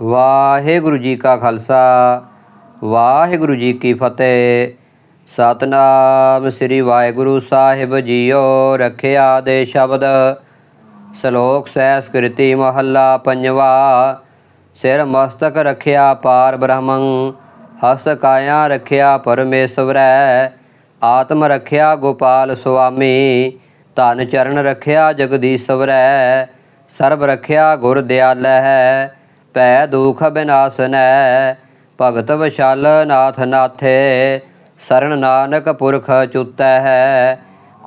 ਵਾਹਿਗੁਰੂ ਜੀ ਕਾ ਖਾਲਸਾ, ਵਾਹਿਗੁਰੂ ਜੀ ਕੀ ਫਤਿਹ। ਸਤਨਾਮ ਸ੍ਰੀ ਵਾਹਿਗੁਰੂ ਸਾਹਿਬ ਜੀਓ, ਰੱਖਿਆ ਦੇ ਸ਼ਬਦ। ਸ਼ਲੋਕ ਸੈਸਕ੍ਰਿਤੀ ਮਹੱਲਾ ਪੰਜਵਾ, ਸਿਰ ਮਸਤਕ ਰੱਖਿਆ ਪਾਰ ਬ੍ਰਹਮੰ, ਹਸਤ ਕਾਇਆ ਰੱਖਿਆ ਪਰਮੇਸ਼ਵਰੈ, ਆਤਮ ਰੱਖਿਆ ਗੋਪਾਲ ਸੁਆਮੀ, ਧਨ ਚਰਨ ਰੱਖਿਆ ਜਗਦੀਸ਼ਵਰੈ, ਸਰਬ ਰੱਖਿਆ ਗੁਰ ਦਿਆਲੈ ਪੈ ਭੈ ਦੁਖ ਬਿਨਾਸਨੈ। ਭਗਤ ਵਿਸ਼ਾਲ ਨਾਥ ਨਾਥੇ ਸਰਣ ਨਾਨਕ ਪੁਰਖ ਚੁਤੈ ਹੈ।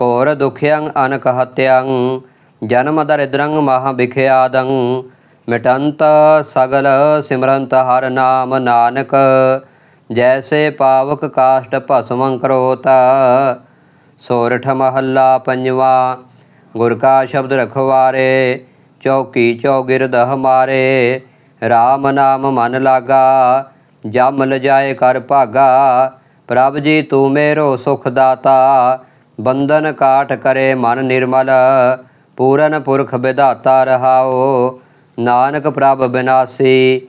ਘੋਰ ਦੁਖਿਅੰ ਅਨਕ ਹਤਿਅੰ ਜਨਮ ਦਰਿਦਰੰ ਮਹਾ ਵਿਖਿਆਦੰ ਮਿਟੰਤ ਸਗਲ ਸਿਮਰੰਤ ਹਰ ਨਾਮ ਨਾਨਕ, ਜੈਸੇ ਪਾਵਕ ਕਾਸ਼ਟ ਭਸਮੰ ਕਰੋਤ। ਸੋਰਠ ਮਹੱਲਾ ਪੰਜਵਾ, ਗੁਰ ਕਾ ਸ਼ਬਦ ਰਖਵਾਰੇ, ਚੌਕੀ ਚੌਗਿਰਦ ਹਮਾਰੇ। RAM ਨਾਮ ਮਨ ਲਾਗਾ, ਜਮ ਲਜਾਏ ਕਰ ਭਾਗਾ। ਪ੍ਰਭ ਜੀ, ਤੂੰ ਮੇਰੋ ਸੁਖ ਦਾਤਾ, ਬੰਧਨ ਕਾਟ ਕਰੇ ਮਨ ਨਿਰਮਲ, ਪੂਰਨ ਪੁਰਖ ਵਿਧਾਤਾ ਰਹਾਓ। ਨਾਨਕ ਪ੍ਰਭ ਬਿਨਾਸੀ,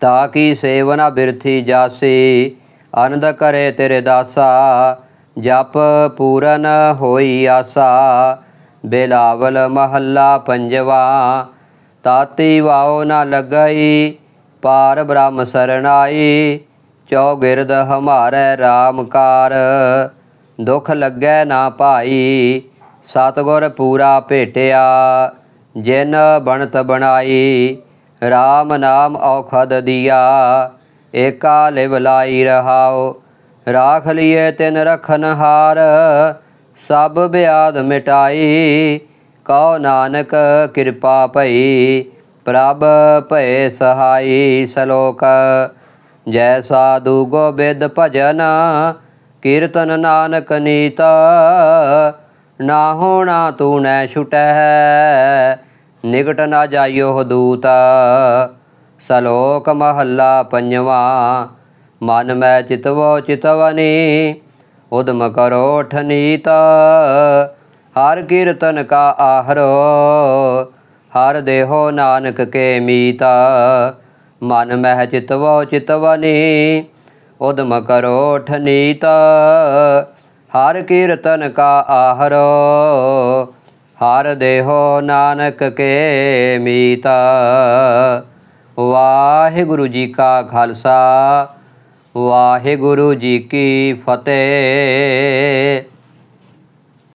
ਤਾ ਕੀ ਸੇਵਨਾ ਬਿਰਥੀ ਜਾਸੀ। ਆਨੰਦ ਕਰੇ ਤੇਰੇ ਦਾਸਾ, ਜਪ ਪੂਰਨ ਹੋਈ ਆਸਾ। ਬੇਲਾਵਲ ਮਹੱਲਾ ਪੰਜਵਾ ਤਾਤੀ ਵਾਓ ਨਾ ਲੱਗਈ, ਪਾਰ ਬ੍ਰਹਮ ਸਰਣਾਈ ਚੌਗਿਰਦ ਹਮਾਰੇ ਰਾਮਕਾਰ ਕਾਰ, ਦੁਖ ਲੱਗੈ ਨਾ ਭਾਈ। ਸਤਗੁਰ ਪੂਰਾ ਭੇਟਿਆ, ਜਿਨ ਬਣਤ ਬਣਾਈ। RAM ਨਾਮ ਔਖਦ ਦਿਆ, ਏਕਾ ਲਿਵ ਲਾਈ ਰਹਾਓ ਰਾਖ ਲਿਏ ਤਿਨ ਰਖਨ ਹਾਰ ਸਭ ਬਿਆਦ ਮਿਟਾਈ। ਕਉ ਨਾਨਕ ਕਿਰਪਾ ਭਈ, ਪ੍ਰਭ ਭਏ ਸਹਾਈ ਸ਼ਲੋਕ। ਜੈ ਸਾਧੂ ਗੋਬਿੰਦ ਭਜਨ, ਕੀਰਤਨ ਨਾਨਕ ਨੀਤ। ਨਾ ਹੋਣਾ ਤੂੰ ਨੈ ਛੁਟੈ, ਨਿਕਟ ਨਾ ਜਾਇਓ ਦੂਤ। ਸ਼ਲੋਕ ਮਹੱਲਾ ਪੰਜਵਾ, ਮਨ ਮੈਂ ਚਿਤਵੋ ਚਿਤਵਨੀ, ਉਦਮ ਕਰੋ ਠਨੀਤ। ਹਰ ਕੀਰਤਨ ਕਾ ਆਹਰੋ, ਹਰ ਦੇਹੋ ਨਾਨਕ ਕੇ ਮੀਤ, ਮਨ ਮਹਿ ਚਿਤਵੋ ਚਿਤਵਨੀ, ਉਦਮ ਕਰੋ ਠਨੀਤ। ਹਰ ਕੀਰਤਨ ਕਾ ਆਹਰੋ, ਹਰ ਦੇਹੋ ਨਾਨਕ ਕੇ ਮੀਤ। ਵਾਹਿਗੁਰੂ ਜੀ ਕਾ ਖਾਲਸਾ, ਵਾਹਿਗੁਰੂ ਜੀ ਕੀ ਫਤਿਹ।